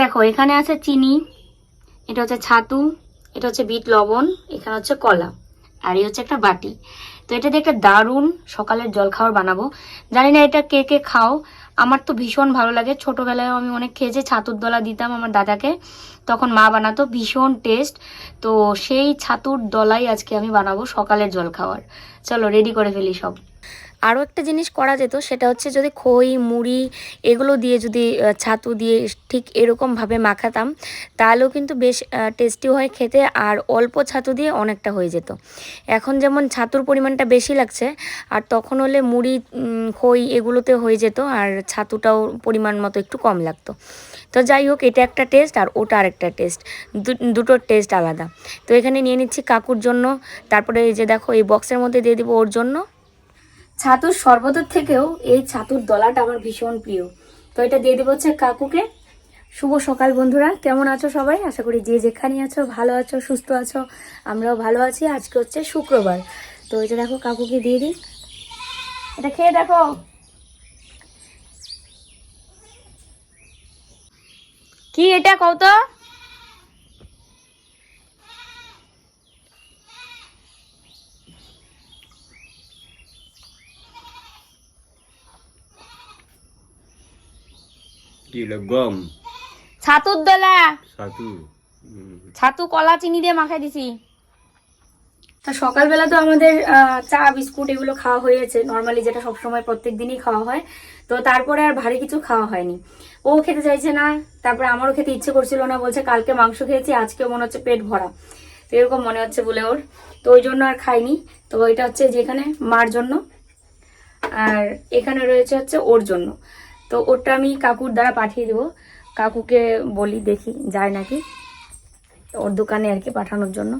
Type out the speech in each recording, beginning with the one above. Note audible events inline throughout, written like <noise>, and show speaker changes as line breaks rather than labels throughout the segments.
দেখো, এখানে আছে চিনি, এটা হচ্ছে ছাতু, এটা হচ্ছে বিট লবণ, এখানে হচ্ছে কলা, আর এই হচ্ছে একটা বাটি। তো এটা দিয়ে একটা দারুণ সকালের জলখাবার বানাবো। জানি না এটা কে কে খাও, আমার তো ভীষণ ভালো লাগে। ছোটবেলায় আমি অনেক খেয়েছি, ছাতুর দলা দিতাম আমার দাদাকে, তখন মা বানাতো, ভীষণ টেস্ট তো সেই ছাতুর দলাই আজকে আমি বানাবো সকালের জলখাবার। চলো রেডি করে ফেলি সব। আরও একটা জিনিস করা যেত, সেটা হচ্ছে যদি খই, মুড়ি এগুলো দিয়ে যদি ছাতু দিয়ে ঠিক এরকমভাবে মাখাতাম, তাহলেও কিন্তু বেশ টেস্টি হয় খেতে আর অল্প ছাতু দিয়ে অনেকটা হয়ে যেত। এখন যেমন ছাতুর পরিমাণটা বেশি লাগছে, আর তখন হলে মুড়ি খই এগুলোতে হয়ে যেত আর ছাতুটাও পরিমাণ মতো একটু কম লাগতো। তো যাই হোক, এটা একটা টেস্ট আর ওটা আরেকটা টেস্ট দুটোর টেস্ট আলাদা। তো এখানে নিয়ে নিচ্ছি কাকুর জন্য, তারপরে এই যে দেখো এই বক্সের মধ্যে দিয়ে দিব ওর জন্য। ছাতুর শরবতের থেকেও এই ছাতুর দলাটা আমার ভীষণ প্রিয়। তো এটা দিয়ে দেবো হচ্ছে কাকুকে। শুভ সকাল বন্ধুরা, কেমন আছো সবাই? আশা করি যে যেখানে আছো, ভালো আছো, সুস্থ আছো, আমরাও ভালো আছি। আজকে হচ্ছে শুক্রবার। তো এটা দেখো, কাকুকে দিয়ে দিই। এটা খেয়ে দেখো। কি এটা কত
কি হলো গম।
ছাতুর দলা।
ছাতু
ছাতু কলা চিনি দিয়ে মাখাই দিছি। তা সকালবেলা তো আমাদের আহ, চা বিস্কুট এগুলো খাওয়া হয়েছে। নর্মালি যেটা সবসময় প্রত্যেক দিনই খাওয়া হয়। তো তারপরে আর ভারী কিছু খাওয়া হয়নি। ও খেতে চাইছে না তারপরে আমারও খেতে ইচ্ছে করছিল না বলছে কালকে মাংস খেয়েছি আজকে মনে হচ্ছে পেট ভরা। তো এরকম মনে হচ্ছে বলে ওর। তো ওই জন্য আর খাইনি। তো এটা হচ্ছে যেখানে মার জন্য আর এখানে রয়েছে হচ্ছে ওর জন্য। তো ওটা আমি কাকুর দ্বারা পাঠিয়ে দেবো। কাকুকে বলি দেখি, যায় নাকি? ওর দোকানে আর কি পাঠানোর জন্য।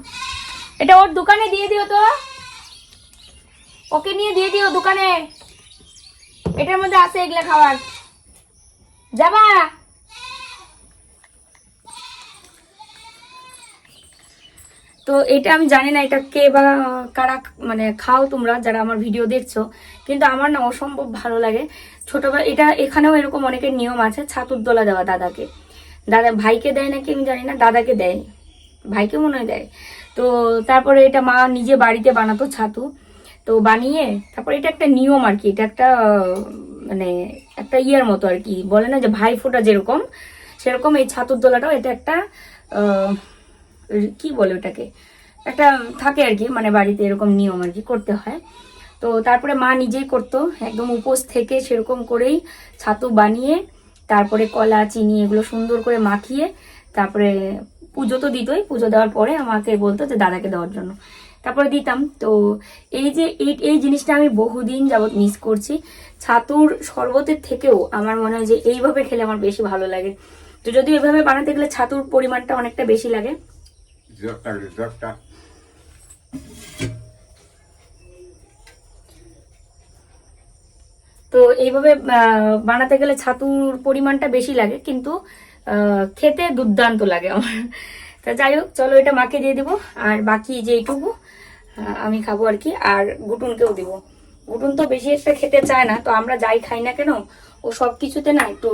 এটা ওর দোকানে দিয়ে দিও তো। ওকে নিয়ে দিয়ে দিও দোকানে। এটার মধ্যে আছে এগুলা খাবার। যাবা। তো এটা আমি জানি না, এটা কে বা কারা মানে খাও তোমরা, যারা আমার ভিডিও দেখছ। কিন্তু আমার না অসম্ভব ভালো লাগে। ছোটবেলা, এটা এখানেও এরকম অনেকের নিয়ম আছে, ছাতুর দোলা দেওয়া দাদাকে। দাদা ভাইকে দেয় নাকি আমি জানি না, দাদাকে দেয়। ভাইকে মনে হয় দেয়। তো তারপরে এটা মা নিজে বাড়িতে বানাতো ছাতু। তো বানিয়ে তারপরে এটা একটা নিয়ম আর কি, এটা একটা মানে একটা ইয়ের মতো আর কি। বলে না যে ভাই ফোটা যেরকম, সেরকম এই ছাতুর দোলাটাও এটা একটা কি বলে ওটাকে? একটা থাকে আর কি মানে বাড়িতে এরকম নিয়ম আর কি করতে হয়। তো তারপরে মা নিজেই করতো, একদম উপোস থেকে সেরকম করেই ছাতু বানিয়ে, তারপরে কলা, চিনি এগুলো সুন্দর করে মাখিয়ে, তারপরে পুজো তো দিতই, পুজো দেওয়ার পরে আমাকে বলতো যে দাদাকে দেওয়ার জন্য। তারপরে দিতাম। তো এই যে এই এই জিনিসটা আমি বহুদিন যাবৎ মিস করছি। ছাতুর শরবতের থেকেও আমার মনে হয় যে এইভাবে খেলে আমার বেশি ভালো লাগে। তো যদি এভাবে বানাতে গেলে ছাতুর পরিমাণটা অনেকটা বেশি লাগে। তো এইভাবে বানাতে গেলে ছাতুর পরিমাণটা বেশি লাগে, কিন্তু খেতে দুর্দান্ত লাগে আমার। তা যাই হোক, চলো এটা মাকে দিয়ে দিব, আর বাকি যেইটুকু আমি খাব আর কি, আর গুটুনকেও দিব। গুটুন তো বেশি একটা খেতে চায় না, তো আমরা যাই খাই না কেন, ও সব কিছুতে না একটু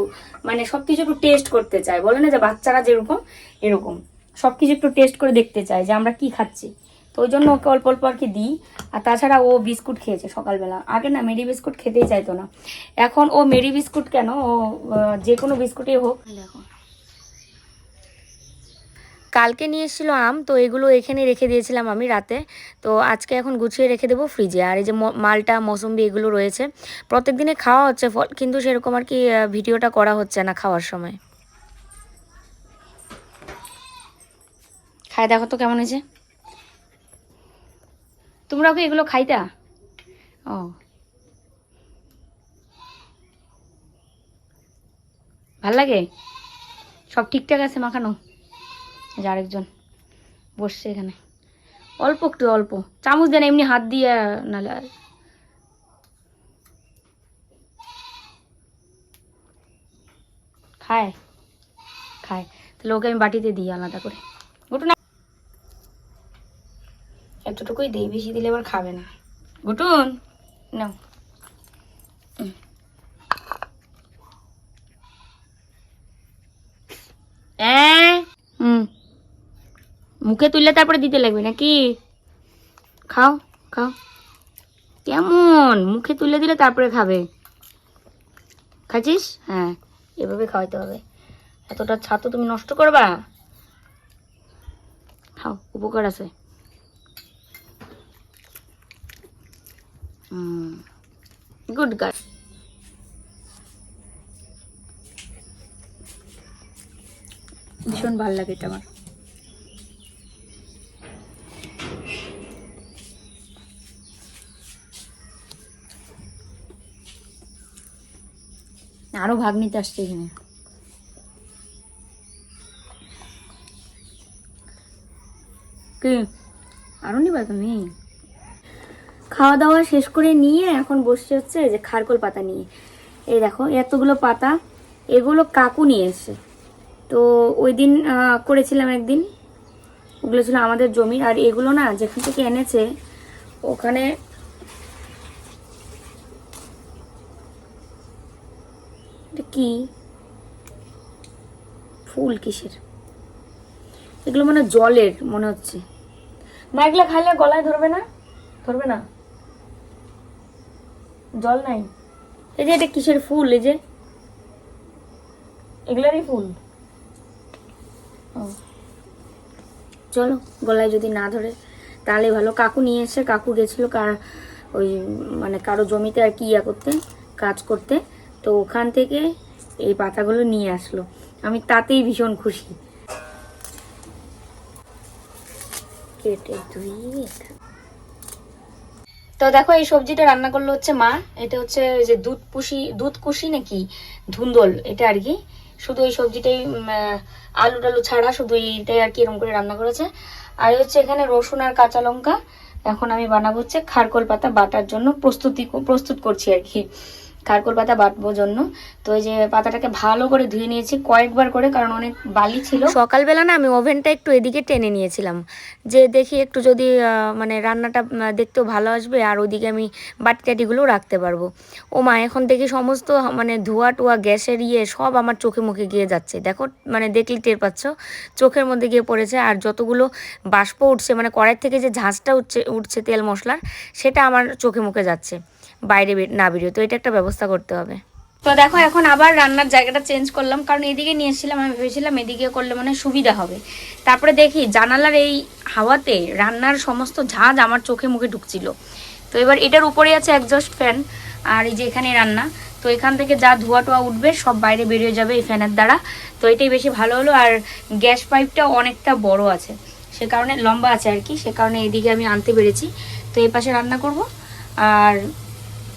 মানে সব কিছু একটু টেস্ট করতে চায়। বলে না যে বাচ্চারা যেরকম, এরকম। সবকিছু একটু টেস্ট করে দেখতে চায় যে আমরা কি খাচ্ছি। তো ওই জন্য ওকে অল্প অল্প আর কি দিই। আর তাছাড়া ও বিস্কুট খেয়েছে সকালবেলা। আগে না মেরি বিস্কুট খেতেই চাইতো না। এখন ও মেরি বিস্কুট কেন? ও যে কোনো বিস্কুটই হোক। দেখো। কালকে নিয়ে এসেছিল আম তো এগুলো এখানে রেখে দিয়েছিলাম আমি রাতে। তো আজকে এখন গুছিয়ে রেখে দেবো ফ্রিজে আর এই যে মালটা মৌসুম্বি এগুলো রয়েছে। প্রত্যেক দিনে খাওয়া হচ্ছে ফল কিন্তু সেরকম আর কি ভিডিওটা করা হচ্ছে না খাওয়ার সময়। খাই দেখো তো কেমন হয়েছে। তোমরাও কি এগুলো খাইতা? ও। ভালো লাগে? সব ঠিকঠাক আছে মাখানো? আরেকজন বসছে এখানে। অল্প একটু অল্প। চামচ দেন, এমনি হাত দিয়ে, নালে। খায়? খায়। তাহলে ওকে আমি বাটিতে দিই আলাদা করে। গুটুন এতটুকুই দিই বেশি দিলে আবার খাবে না। গুটুন! নাও। হুম। মুখে তুললে তারপরে দিতে লাগবে নাকি? খাও খাও। কেমন? মুখে তুলে দিলে তারপরে খাবে। খাচ্ছিস? হ্যাঁ এভাবে খাওয়াইতে হবে। এতটা ছাতু তুমি নষ্ট করবা? খাও উপকার আছে। গুড গার্ল ভীষণ ভালো লাগে এটা আমার। আরও ভাগ নিতে আসছে এখানে। কি? আরও নিবা তুমি? খাওয়া দাওয়া শেষ করে নিয়ে এখন বসছে হচ্ছে যে খারকোল পাতা নিয়ে। এই দেখো, এতগুলো পাতা, এগুলো কাকু নিয়ে এসছে। তো ওই দিন করেছিলাম একদিন, ওগুলো ছিল আমাদের জমির আর এগুলো না যেখান থেকে এনেছে, ওখানে কি? ফুল কিসের? এগুলো মানে জলের, মনে হচ্ছে। মা এগুলো খাইলে গলায় ধরবে না? ধরবে না? জল নাই? এই যে এটা কিসের ফুল এই যে? এগুলারই ফুল। ও। চলো গলায় যদি না ধরে তাহলে ভালো। কাকু নিয়ে এসে কাকু গেছিল কার ওই মানে কারও জমিতে আর কি ইয়া করতে কাজ করতে তো ওখান থেকে এই পাতাগুলো নিয়ে আসলো। আমি তাতেই ভীষণ খুশি। কেটে ধুইয়ে তো দেখো, এই সবজিটা রান্না করল হচ্ছে মা। এটা হচ্ছে যে দুধ পুষি, দুধ কুশি নাকি? ধুন্দল, এটা আর কি। শুধু এই সবজিটাই আলু টালু ছাড়া, শুধু এইটাই আর কি এরকম করে রান্না করেছে। আর হচ্ছে এখানে রসুন আর কাঁচা লঙ্কা। এখন আমি বানাবো হচ্ছে খারকোল পাতা বাটার জন্য প্রস্তুতি, প্রস্তুত করছি আর কি। খারকোল পাতা বাটবো জন্য। তো এই যে পাতাটাকে ভালো করে ধুয়ে নিয়েছি কয়েকবার করে, কারণ অনেক বালি ছিল। সকালবেলা না আমি ওভেনটা একটু এদিকে টেনে নিয়েছিলাম। যে দেখি একটু যদি মানে রান্নাটা দেখতেও ভালো আসবে, আর ওদিকে আমি বাটি টাটিগুলোও রাখতে পারব। ও মা, এখন দেখি সমস্ত মানে ধোয়া টোয়া, গ্যাসের ইয়ে সব আমার চোখে মুখে গিয়ে যাচ্ছে। দেখো মানে দেখলি টের পাচ্ছ, চোখের মধ্যে গিয়ে পড়েছে। আর যতগুলো বাষ্প উঠছে মানে কড়াই থেকে যে ঝাঁঝটা উঠছে উঠছে তেল মশলার, সেটা আমার চোখে মুখে যাচ্ছে। বাইরে না বেরিয়ে, তো এটা একটা ব্যবস্থা করতে হবে। তো দেখো, এখন আবার রান্নার জায়গাটা চেঞ্জ করলাম, কারণ এদিকে নিয়ে এসেছিলাম, আমি ভেবেছিলাম এদিকে করলে মানে সুবিধা হবে। তারপরে দেখি, জানালার এই হাওয়াতে রান্নার সমস্ত ঝাঁজ আমার চোখে মুখে ঢুকছিল। তো এবার এটার উপরে আছে একজস্ট ফ্যান আর এই যে এখানে রান্না। তো এখান থেকে যা ধোয়া টোয়া উঠবে, সব বাইরে বেরিয়ে যাবে এই ফ্যানের দ্বারা। তো এটাই বেশি ভালো হলো, আর গ্যাস পাইপটা অনেকটা বড় আছে। সে কারণে লম্বা আছে আর কি, সে কারণে এদিকে আমি আনতে পেরেছি। তো এই পাশে রান্না করব, আর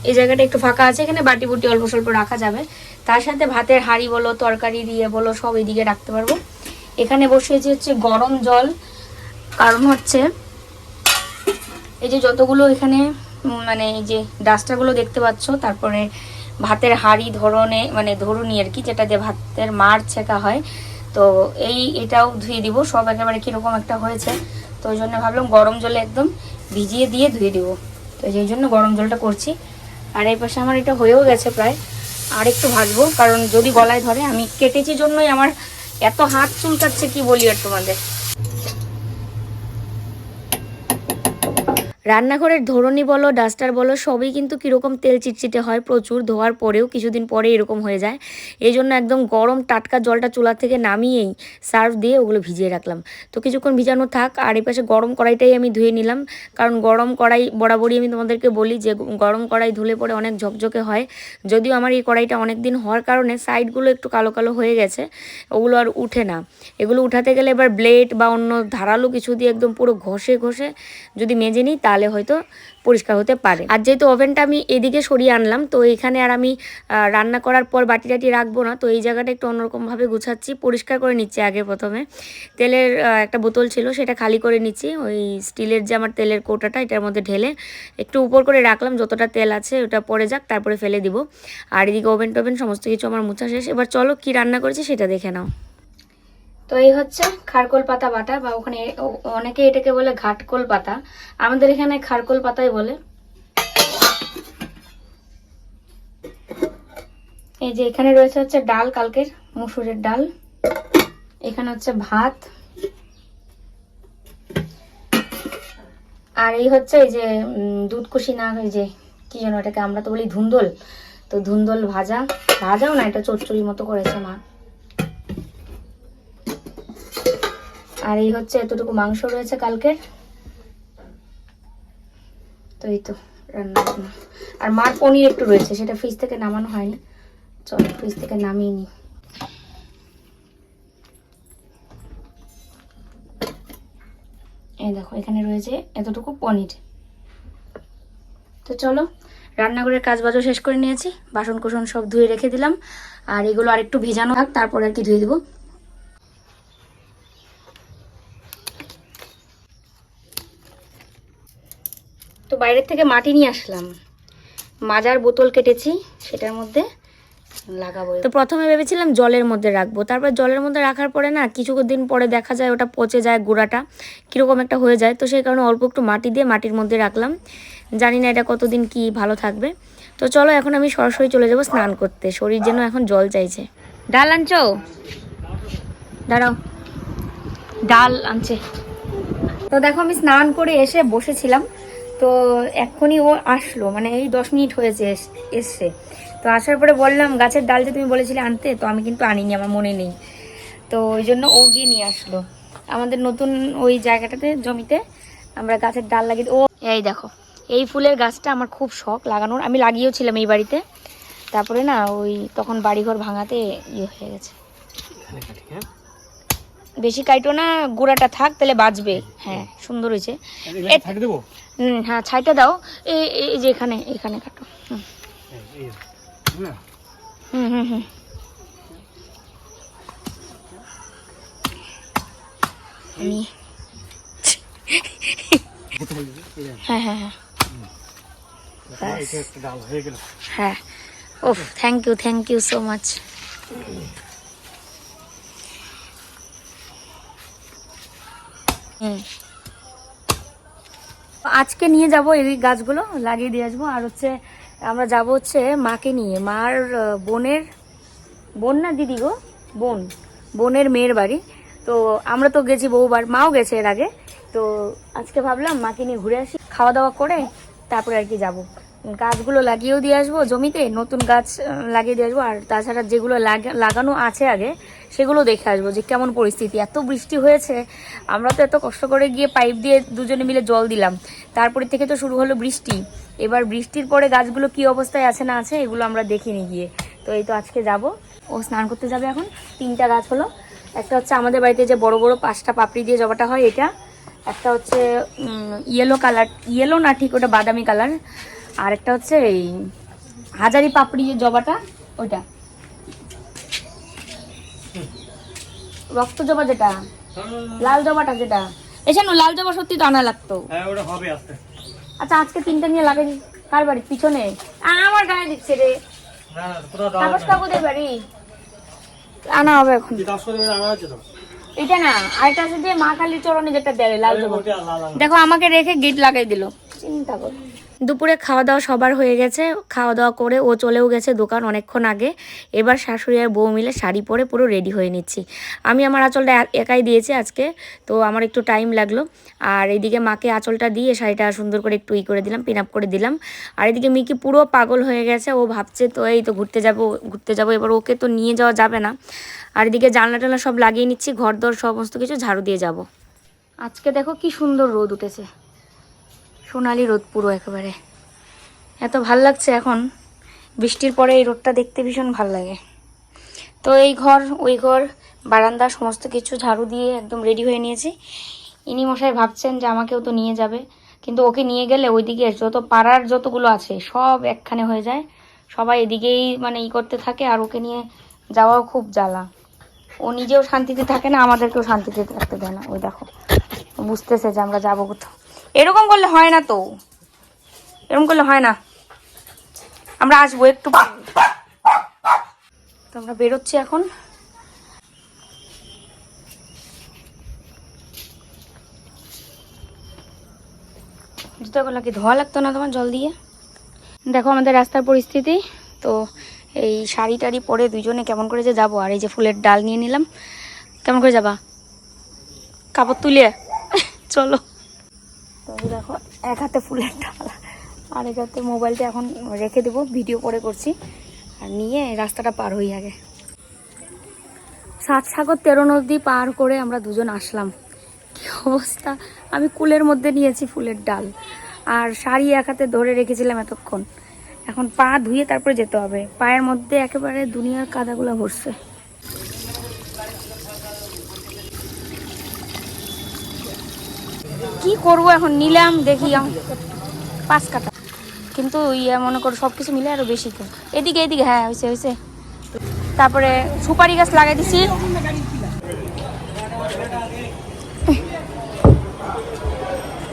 এই জায়গাটা একটু ফাঁকা আছে, এখানে বাটি বুটি অল্প স্বল্প রাখা যাবে। তার সাথে ভাতের হাঁড়ি বলো, তরকারি দিয়ে বলো, সব এদিকে রাখতে পারব। এখানে বসিয়েছি হচ্ছে গরম জল, কারণ হচ্ছে এই যে যতগুলো এখানে মানে এই যে ডাস্টারগুলো দেখতে পাচ্ছ, তারপরে ভাতের হাঁড়ি ধরনে মানে ধরুনি আর কি, যেটা দিয়ে ভাতের মার ছেঁকা হয়। তো এই, এটাও ধুয়ে দিব, সব একেবারে কীরকম একটা হয়েছে। তো ওই জন্য ভাবলাম গরম জলে একদম ভিজিয়ে দিয়ে ধুয়ে দিব। তো সেই জন্য গরম জলটা করছি। আর এই পাশে আমার এটা হয়েও গেছে প্রায়। আর একটু ভাজবো, কারণ যদি গলায় ধরে, আমি কেটেছি জন্যই আমার এত হাত চুলকাচ্ছে, কি বলি আর তোমাদের? রান্নাঘরের ধরনি বলো, ডাস্টার বলো, সবই কিন্তু কীরকম তেল চিটচিটে হয় প্রচুর, ধোয়ার পরেও কিছুদিন পরে এরকম হয়ে যায়। এই জন্য একদম গরম টাটকা জলটা চুলা থেকে নামিয়েই সার্ফ দিয়ে ওগুলো ভিজিয়ে রাখলাম। তো কিছুক্ষণ ভিজানো থাক, আর এই পাশে গরম কড়াইটাই আমি ধুয়ে নিলাম। কারণ গরম কড়াই বরাবরই আমি তোমাদেরকে বলি যে, গরম কড়াই ধুলে পরে অনেক ঝকঝকে হয়। যদিও আমার এই কড়াইটা অনেক দিন হওয়ার কারণে সাইডগুলো একটু কালো কালো হয়ে গেছে, ওগুলো আর উঠে না। এগুলো উঠাতে গেলে এবার ব্লেড বা অন্য ধারালো কিছু দিয়ে একদম পুরো ঘষে ঘষে যদি মেজে নিই তাহলে হয়তো পরিষ্কার হতে পারে। আর যেহেতু ওভেনটা আমি এদিকে সরিয়ে আনলাম, তো এখানে আর আমি রান্না করার পর বাটি টাটি রাখব না, তো এই জায়গাটা একটু অন্যরকমভাবে গুছাচ্ছি, পরিষ্কার করে নিচ্ছি আগে প্রথমে। তেলের একটা বোতল ছিল, সেটা খালি করে নিচ্ছি, ওই স্টিলের যে আমার তেলের কোটাটা, এটার মধ্যে ঢেলে একটু উপর করে রাখলাম, যতটা তেল আছে ওটা পরে যাক, তারপরে ফেলে দিব। আর এদিকে ওভেন টোভেন সমস্ত কিছু আমার মুছা শেষ। এবার চলো কি রান্না করেছি সেটা দেখে নাও। তো এই হচ্ছে খারকোল পাতা বাটা বা ওখানে অনেকে এটাকে বলে ঘাটকোল পাতা। আমাদের এখানে খারকোল পাতাই বলে। এই যে এখানে রয়েছে হচ্ছে ডাল কালকের মুসুরের ডাল। এখানে হচ্ছে ভাত। আর এই হচ্ছে এই যে উম, দুধকুশি না এই যে কি যেন এটাকে আমরা তো বলি ধুন্দল। তো ধুন্দল ভাজা। ভাজাও না এটা চচ্চড়ির মতো করেছে মা। আর এই হচ্ছে এতটুকু মাংস রয়েছে কালকের তো এই তো রান্না। আর মার পনির একটু রয়েছে, সেটা ফ্রিজ থেকে নামানো হয়নি। চলো ফ্রিজ থেকে নামিয়ে নিই। এই দেখো, এখানে রয়েছে এতটুকু পনির। তো চলো, রান্নাঘরের কাজ বাজও শেষ করে নিয়েছি। বাসন কোসন সব ধুয়ে রেখে দিলাম। আর এগুলো আর একটু ভেজানো থাক, তারপর আর কি ধুয়ে দিব। তো বাইরের থেকে মাটি নিয়ে আসলাম। মাজার বোতল কেটেছি সেটার মধ্যে লাগাবো তো প্রথমে ভেবেছিলাম জলের মধ্যে রাখব। তারপর জলের মধ্যে রাখার পরে না কিছু কিছুদিন পরে দেখা যায় ওটা পচে যায় গোড়াটা কীরকম একটা হয়ে যায়। তো সেই কারণে অল্প একটু মাটি দিয়ে মাটির মধ্যে রাখলাম। জানি না এটা কতদিন কি ভালো থাকবে। তো চলো এখন আমি সরাসরি চলে যাব স্নান করতে। শরীর যেন এখন জল চাইছে। ডাল আনছো? দাঁড়াও। ডাল আনছে। তো দেখো আমি স্নান করে এসে বসেছিলাম। তো এক্ষুনি ও আসলো মানে এই দশ মিনিট হয়েছে এস- এসছে। তো আসার পরে বললাম গাছের ডাল যে তুমি বলেছিলে আনতে তো আমি কিন্তু আনিনি আমার মনে নেই। তো ওই জন্য ও গিয়ে নিয়ে আসলো। আমাদের নতুন ওই জায়গাটাতে জমিতে আমরা গাছের ডাল লাগিয়ে ও এই দেখো এই ফুলের গাছটা আমার খুব শখ লাগানোর। আমি লাগিয়েও ছিলাম এই বাড়িতে। তারপরে না ওই তখন বাড়িঘর ভাঙাতে ইয়ে হয়ে গেছে। বেশি কাইটো না গোড়াটা থাক তাহলে বাঁচবে। হ্যাঁ সুন্দর হয়েছে। হুম হ্যাঁ ছাইটা দাও। এই, এই- যে এখানে এখানে কাটো। হুম। হুম হুম আমি হ্যাঁ হ্যাঁ হ্যাঁ।
হয়ে।
ওহ thank you thank you so much hmm. আজকে নিয়ে যাব এই গাছগুলো, লাগিয়ে দিয়ে আসব। আর হচ্ছে, আমরা যাব হচ্ছে মাকে নিয়ে। মার বোনের, বোন না দিদি গো? বোন। বোনের মেয়ের বাড়ি। তো আমরা তো গেছি বহুবার, মাও গেছে এর আগে। তো আজকে ভাবলাম মাকে নিয়ে ঘুরে আসি খাওয়া দাওয়া করে তারপরে আর কি যাব। গাছগুলো লাগিয়েও দিয়ে আসব জমিতে, নতুন গাছ লাগিয়ে দিয়ে আসব। আর তাছাড়া যেগুলো লাগা- লাগানো আছে আগে সেগুলো দেখে আসব যে কেমন পরিস্থিতি। এত বৃষ্টি হয়েছে, আমরা তো এত কষ্ট করে গিয়ে পাইপ দিয়ে দুজনে মিলে জল দিলাম। তারপরে থেকে তো শুরু হলো বৃষ্টি। এবার বৃষ্টির পরে গাছগুলো কি অবস্থায় আছে না আছে এগুলো আমরা দেখিনি গিয়ে। তো এই তো আজকে যাব। ও স্নান করতে যাবে এখন। তিনটা গাছ হলো। একটা হচ্ছে আমাদের বাড়িতে যে বড় বড় পাঁচটা পাপড়ি দিয়ে জবাটা হয় এটা। একটা হচ্ছে ইয়েলো কালার ইয়েলো না ঠিক ওটা বাদামি কালার আর একটা হচ্ছে এই হাজারি পাপড়ি যে জবাটা ওটা রক্ত জবা যেটা লাল জবাটা যেটা। এসে লাল জবা সত্যি তো আনা লাগতো।
হ্যাঁ ওটা হবে আস্তে।
আচ্ছা আজকে তিনটা নিয়ে লাগাই। কার বাড়ি? পিছনে? আমার গায়ে দিচ্ছে রে। তাপস কাকুদের বাড়ি। আনা হবে এখন। এটা না আরেকটা আছে যে মা কালীর চরণে যেটা দেয় লাল জবা। দেখো আমাকে রেখে গেট লাগাই দিল। চিন্তা করো। দুপুরে খাওয়া দাওয়া সবার হয়ে গেছে। খাওয়া দাওয়া করে ও চলেও গেছে দোকান অনেকক্ষণ আগে। এবার শাশুড়ি আর বউ মিলে শাড়ি পরে পুরো রেডি হয়ে নিচ্ছি। আমি আমার আঁচলটা একাই দিয়েছি আজকে, তো আমার একটু টাইম লাগল। আর এদিকে মাকে আঁচলটা দিয়ে শাড়িটা সুন্দর করে একটু ই করে দিলাম পিন আপ করে দিলাম। আর এদিকে মিকি পুরো পাগল হয়ে গেছে, ও ভাবছে তো, এই তো ঘুরতে যাব ঘুরতে যাব। এবার ওকে তো নিয়ে যাওয়া যাবে না। আর এদিকে জানলা টানলা সব লাগিয়ে নিচ্ছি ঘর দর সমস্ত কিছু ঝাড়ু দিয়ে যাব। আজকে দেখো কি সুন্দর রোদ উঠেছে। সোনালি রোদ পুরো একেবারে। এত ভালো লাগছে এখন। বৃষ্টির পরে এই রোদটা দেখতে ভীষণ ভালো লাগে। তো এই ঘর, ওই ঘর, বারান্দা, সমস্ত কিছু ঝাড়ু দিয়ে একদম রেডি হয়ে নিয়েছি। ইনি মশাই ভাবছেন যে আমাকেও তো নিয়ে যাবে। কিন্তু ওকে নিয়ে গেলে ওইদিকে যত পাড়ার যতগুলো আছে, সব একখানে হয়ে যায়। সবাই এদিকেই মানে ই করতে থাকে আর ওকে নিয়ে যাওয়াও খুব জ্বালা। ও নিজেও শান্তিতে থাকে না, আমাদেরকেও শান্তিতে থাকতে দেয় না। ওই দেখো, বুঝতেছে যে আমরা যাব কোথাও। এরকম করলে হয় না তো। এরকম করলে হয় না। আমরা আসব একটু। তো আমরা বেরোচ্ছি এখন। জুতোগুলো কি ধোয়া লাগতো না তোমার জল দিয়ে? দেখো আমাদের রাস্তার পরিস্থিতি। তো এই শাড়ি টাড়ি পরে দুজনে কেমন করে যে যাব, আর এই যে ফুলের ডাল নিয়ে নিলাম। কেমন করে যাবা? কাপড় তুলে। চলো। তো দেখো, এক হাতে ফুলের ডাল, আর এক হাতে মোবাইলটা এখন রেখে দেবো, ভিডিও পরে করছি। আর নিয়ে রাস্তাটা পার হই আগে। সাত সাগর তেরো নদী পার করে আমরা দুজন আসলাম। কি অবস্থা? আমি কুলের মধ্যে নিয়েছি ফুলের ডাল, আর শাড়ি এক হাতে ধরে রেখেছিলাম এতক্ষণ। এখন পা ধুয়ে তারপরে যেতে হবে। পায়ের মধ্যে একেবারে দুনিয়ার কাদাগুলো ভরছে। কি করব এখন? নিলাম দেখি পাঁচ কাটা কিন্তু ইয়ে মনে করো সব কিছু মিলে আরও বেশি তো এদিকে এদিকে হ্যাঁ হয়েছে হয়েছে তারপরে সুপারি গাছ লাগাই দিছি।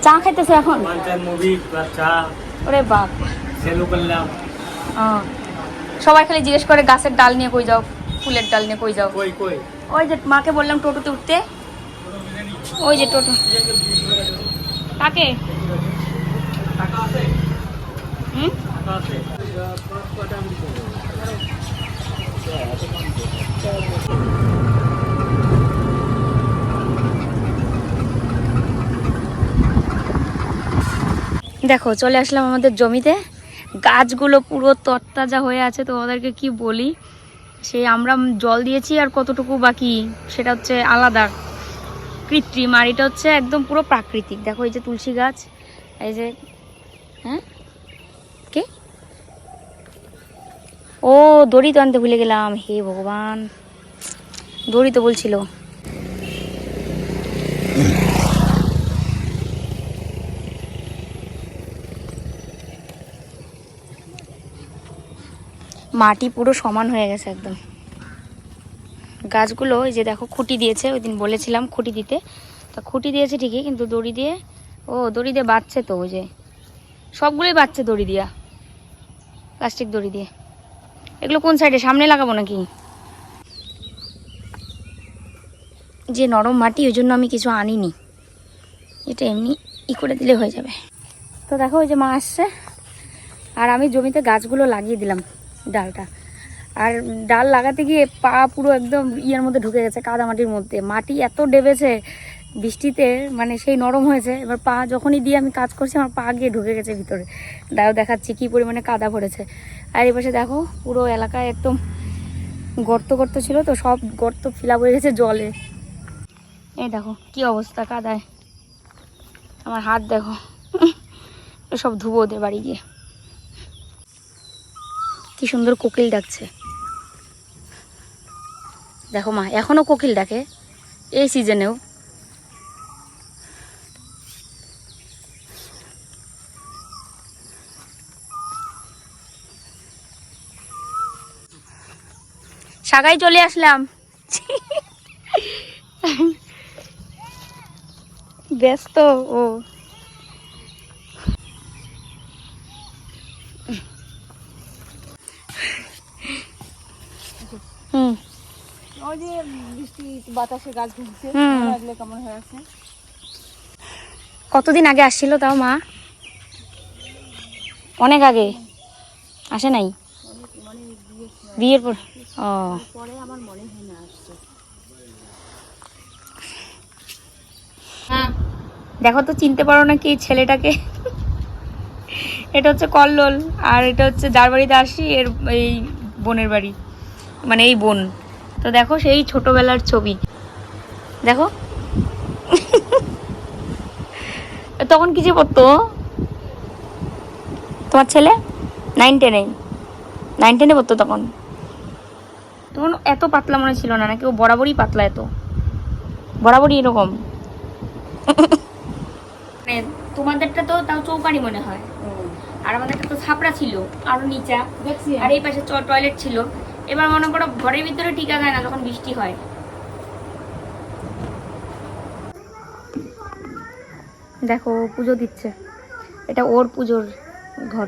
চা খাইতেছে এখন? ওরে বাপ। সবাই খালি জিজ্ঞেস করে গাছের ডাল নিয়ে কই যাও? ফুলের ডাল নিয়ে কই যাও? ওই যে মাকে বললাম টোটোতে উঠতে। ওই যে টোটো। কাকে? দেখো, চলে আসলাম আমাদের জমিতে। গাছগুলো পুরো তরতাজা হয়ে আছে, তো ওদেরকে কি বলি? সেই আমরা জল দিয়েছি আর কতটুকু বাকি? সেটা হচ্ছে আলাদা। কৃত্রিম, আর এটা হচ্ছে একদম পুরো প্রাকৃতিক। দেখো এই যে তুলসী গাছ, এই যে হ্যাঁ? কে? ও, দড়ি তো আনতে ভুলে গেলাম। হে ভগবান। দড়ি তো বলছিল। মাটি পুরো সমান হয়ে গেছে একদম। গাছগুলো, এই যে দেখো খুঁটি দিয়েছে, ওই দিন বলেছিলাম খুঁটি দিতে। তা খুঁটি দিয়েছে ঠিকই, কিন্তু দড়ি দিয়ে, ও দড়ি দিয়ে বাঁচছে তো ওই যে। সবগুলোই বাঁচছে দড়ি দিয়া, প্লাস্টিক দড়ি দিয়ে। এগুলো কোন সাইডে, সামনে লাগাবো নাকি? যে নরম মাটি, ওই জন্য আমি কিছু আনিনি। এটা এমনি ই করে দিলে হয়ে যাবে। তো দেখো, ওই যে মা আসছে, আর আমি জমিতে গাছগুলো লাগিয়ে দিলাম ডালটা। আর ডাল লাগাতে গিয়ে পা পুরো একদম ইয়ের মধ্যে ঢুকে গেছে কাদামাটির মধ্যে। মাটি এত ডেবেছে, বৃষ্টিতে মানে সেই নরম হয়েছে। এবার পা যখনই দিয়ে আমি কাজ করছি, আমার পা গিয়ে ঢুকে গেছে ভিতরে। দাও দেখাচ্ছি কি পরিমাণে কাদা পড়েছে আর এই পাশে দেখো, পুরো এলাকায় একদম গর্ত গর্ত ছিল তো, সব গর্ত ফিলাপ হয়ে গেছে জলে। এই দেখো, কি অবস্থা কাদায়। আমার হাত দেখো সব ধুবো ওদের বাড়ি গিয়ে। কি সুন্দর কোকিল ডাকছে। দেখো মা এখনও কোকিল ডাকে এই সিজনেও সাগাই চলে আসলাম। ব্যস্ত ও হুম
ওই যে বৃষ্টি বাতাসে গাছ ঢুকছে।
হুম।
কেমন হয়ে আছে?
কতদিন আগে আসছিল তাও মা? অনেক আগে? আসে নাই? বিয়ের পর? ও।
পরে আমার মনে হয় না আসছে।
দেখো তো চিনতে পারো নাকি এই ছেলেটাকে। এটা হচ্ছে কল্লোল আর এটা হচ্ছে যার বাড়িতে আসি এর এই বোনের বাড়ি। মানে এই বোন। তো দেখো সেই ছোটবেলার ছবি। দেখো। <laughs> তখন কি যে পড়তো? তোমার ছেলে? নাইন টেনে নাইন টেনে পড়তো তখন। তখন এত পাতলা মনে ছিল না নাকি ও বরাবরই পাতলা এত? বরাবরই এরকম। <laughs> মানে তোমাদেরটা তো তাও চৌকানি মনে হয়। আর আমাদেরটা তো ছাপড়া ছিল আরও নিচা। আর এই পাশে টয়লেট ছিল। এবার মনে করো ঘরের ভিতরে টিকা যায় না যখন বৃষ্টি হয়। দেখো ও পুজো দিচ্ছে। এটা ওর পুজোর ঘর।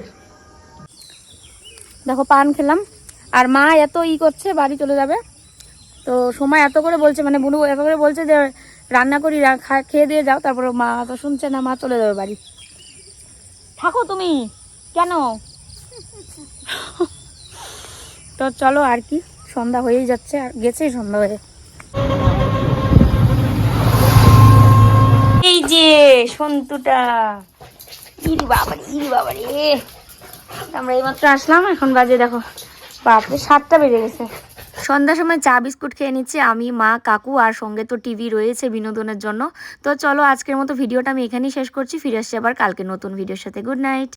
দেখো পান খেলাম। আর মা এত ই করছে বাড়ি চলে যাবে। তো সময় এত করে বলছে মানে বুনু এত করে বলছে যে রান্না করি খা- খেয়ে দিয়ে যাও। তারপরে মা তো শুনছে না মা চলে যাবে বাড়ি। থাকো তুমি। কেন? তো চলো আর কি, সন্ধ্যা হয়েই যাচ্ছে, আর গেছেই সন্ধ্যা হয়ে। এই যে সন্তুটা, ইর বাবা ইর বাবা রে আমরা এইমাত্র আসলাম, এখন বাজে দেখো বাপরে, সাতটা বেজে গেছে। সন্ধ্যার সময় চা বিস্কুট খেয়ে নিচ্ছে, আমি, মা, কাকু, আর সঙ্গে তো টিভি রয়েছে বিনোদনের জন্য। তো চলো আজকের মতো ভিডিওটা আমি এখানেই শেষ করছি, ফিরে আসছি আবার কালকে নতুন ভিডিওর সাথে। Good night.